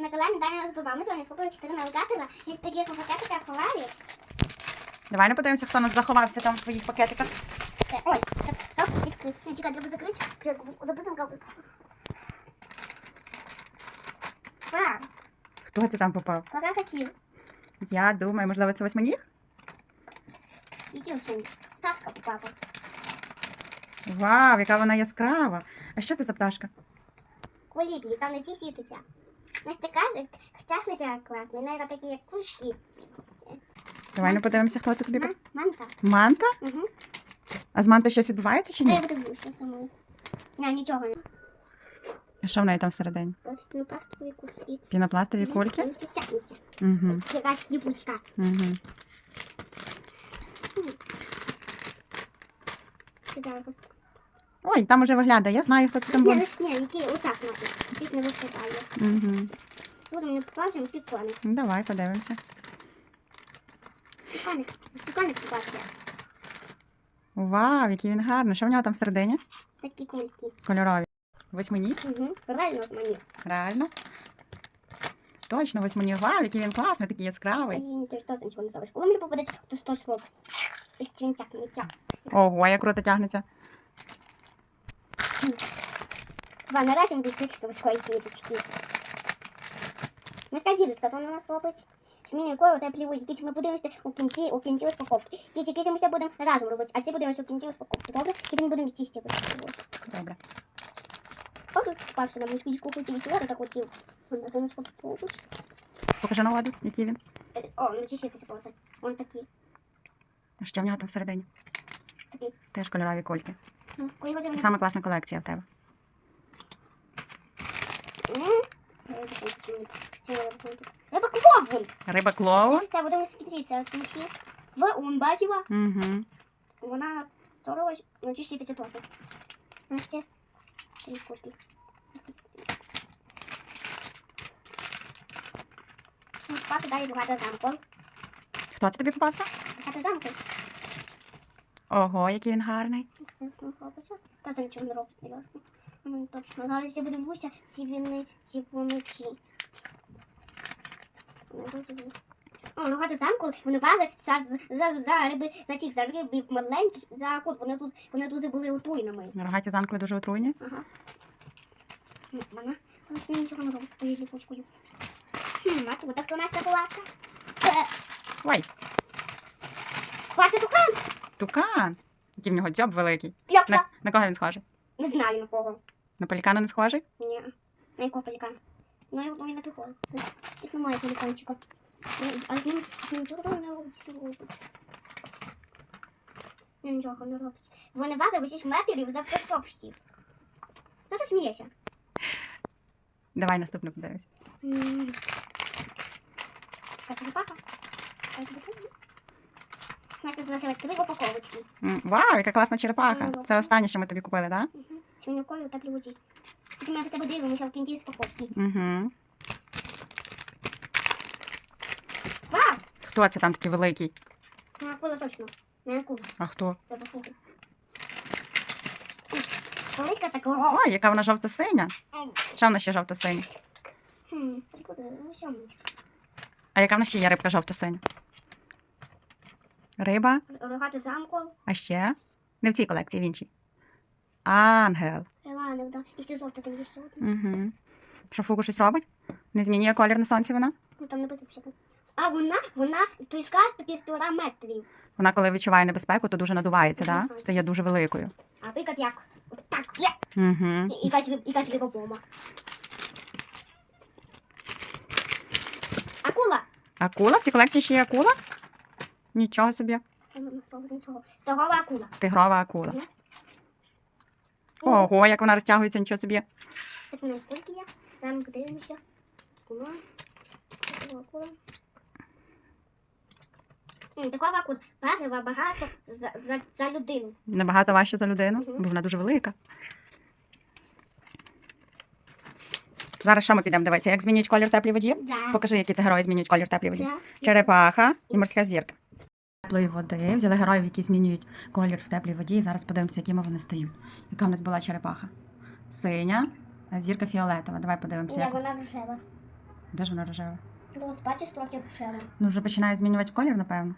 на каламі далі нас збивав. Ми сьогодні спокійно чотири навігатора із таких пакетиках ховали. Давай не подивимося, хто нас заховався там в твоїх пакетиках. Е, Ой, так, так, відкрив. Не, чекай, треба закрити. Записам как. Вау, Хто це там попав? яка хотів. Я думаю, можливо, це восьминіг? Який усунь? Ставка попала. Вау, яка вона яскрава. А що це за пташка? Колібрі, там на цій світиться. Ось така тягнеться класно. Навіть такі як кульки. Давай не подивимося, хто це тобі. Ман- Манка. Манта? Угу. А з манта щось відбувається чи Та я ні? подивлюся самою. Не, нічого не. А що в неї там всередині? Ну, кульки. Пінопластові кульки? Всі тягнеться. Угу. Якась їбучка. Угу. Зараз Ой, там уже виглядає. Я знаю, хто це там був. Ні, ні, який отак значить. Тут не виглядає. Угу. Тут мені попався спіконик. Ну, давай подивимося. Спіконик. Спіконик попався. Вау, який він гарний. Що в нього там всередині? Такі кульки. Кольорові. Восьминіг? Угу. Реально з мені. Реально? Точно, восьминіг. Вау, який він класний, такий яскравий. він теж теж нічого не зробиш. Коли мені попадеться, то 100 швов. Ось він тяг, не тяг. Ого, як круто тягнеться. Наразі він досить важкої сіточки. Морська дірочка, вона у нас робить. Змінює коло теплі воді. Кіті ми подивимося у кінці, у кінці розпаковки. Кіті, кіті ми ще будемо разом робити, а ці подивимося у кінці розпаковки. Добре? Кіті ми будемо всі ще. Добре. Ось тут попався на мішку хотів сьогодні, так хотів. Вон за нас попадуть. Покажи на воду, який він. Е, О, ну чи ще. Вон такі. А Що в нього там всередині? Такі. Теж кольорові кульки. Ну, вже саме класна колекція в тебе. Риба кловун! Риба клоу. Це будемо скінчитися кінці. В он бачила. Угу. Вона нас сорочь, ну чисті тече тофи. Настя. Три курки. Ну, Спати далі багато замком. Хто це тобі попався? Багато замком. Ого, який він гарний. Естественно, хлопчик. Та це нічого не робить. Ну, точно. Зараз ще будемо гуся, ці вини, ці. О, ну хати замку, вони вази за, за, за риби, за тих, за рибів маленьких, за кот, вони тут, вони дуже були отруйними. Рогаті занкли дуже отруйні. Ага. Ну, Вона, вона з нічого не робить, твою ліпочкою. Хм, а тут так у нас. Е, Ой, Хватить тукан, тукан. Який в нього дзьоб великий. льопса. На, на кого він схожий? Не знаю на кого. На пелікана не схожий? Ні. На якого пелікана? Ну, я він не приходить. Тут немає пеліканчика. Ну, А він він нічого не робить. Він нічого не робить. Вони ви 6 метрів за пісок всіх. Що ти смієшся? Давай наступне подивимось. М. Как черепаха? Как черепаха? Настя залишила три упаковочки. М, Вау, яка класна черепаха. Це останнє, що ми тобі купили, так? Угу. Свинюкою та плювочі. Потім ми хоча б дивимося в кінці спаковки. Да? Угу. Вау! Хто це там такий великий? На акула точно. На акулу. А хто? Я послухаю. Колиська такого. Ой, яка вона жовто-синя. Що вона ще жовто-синя? Хм, прикуди, ну ми? А яка в нас ще є рибка жовто-синя? Риба, Рогати замку. а ще? Не в цій колекції, в іншій. Ангел. Реланив, да. І ще жовта там є ще одна. Угу. Що фугу щось робить? Не змінює колір на сонці вона? Ну там не пише. А вона, вона, той сказ то півтора метрів. Вона, коли відчуває небезпеку, то дуже надувається, да? Стає дуже великою. А викат як? Так, є. Угу. І якась риб- якась рибобома. Акула. Акула? В цій колекції ще є акула? Нічого собі. Нічого. Акула. Тигрова акула. Ого, як вона розтягується, нічого собі. Так у нас скільки є? Ми подивимося. Акула. Акула, акула. Такова акула. Важила багато за, за, за людину. Набагато важче за людину, Мгм. бо вона дуже велика. Зараз що ми підемо дивитися? Як змінюють колір в теплій воді? Да. Покажи, які це герої змінюють колір в теплій воді. Це- Черепаха і морська зірка. Теплої води. Взяли героїв, які змінюють колір в теплій воді. І зараз подивимося, якими вони стають. Яка в нас була черепаха? Синя, а зірка фіолетова. Давай подивимося. Як... вона рожева. Де ж вона рожева? Ну, ось бачиш трохи рушево. Ну, вже починає змінювати колір, напевно.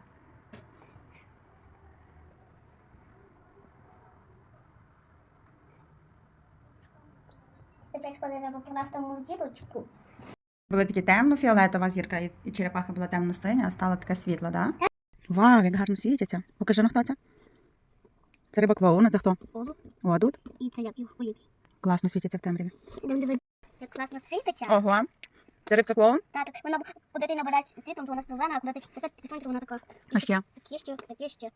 Це коли треба покласти в зірочку. Була такі темно-фіолетова зірка, і, черепаха була темно-синя, а стала така світла, да? Вау, як гарно світяться. Покажи, ну хто це? Це риба клоуна, це хто? Голуб. О, тут? І це я їх полюбі. Класно світяться в темряві. Ідемо дивитися. Як класно світиться. Ого. Це рибка клоун? Так, так, вона, куди ти набираєш світом, то вона зелена, а куди ти така тихонько, вона така. А ще? Такі ще, такі ще.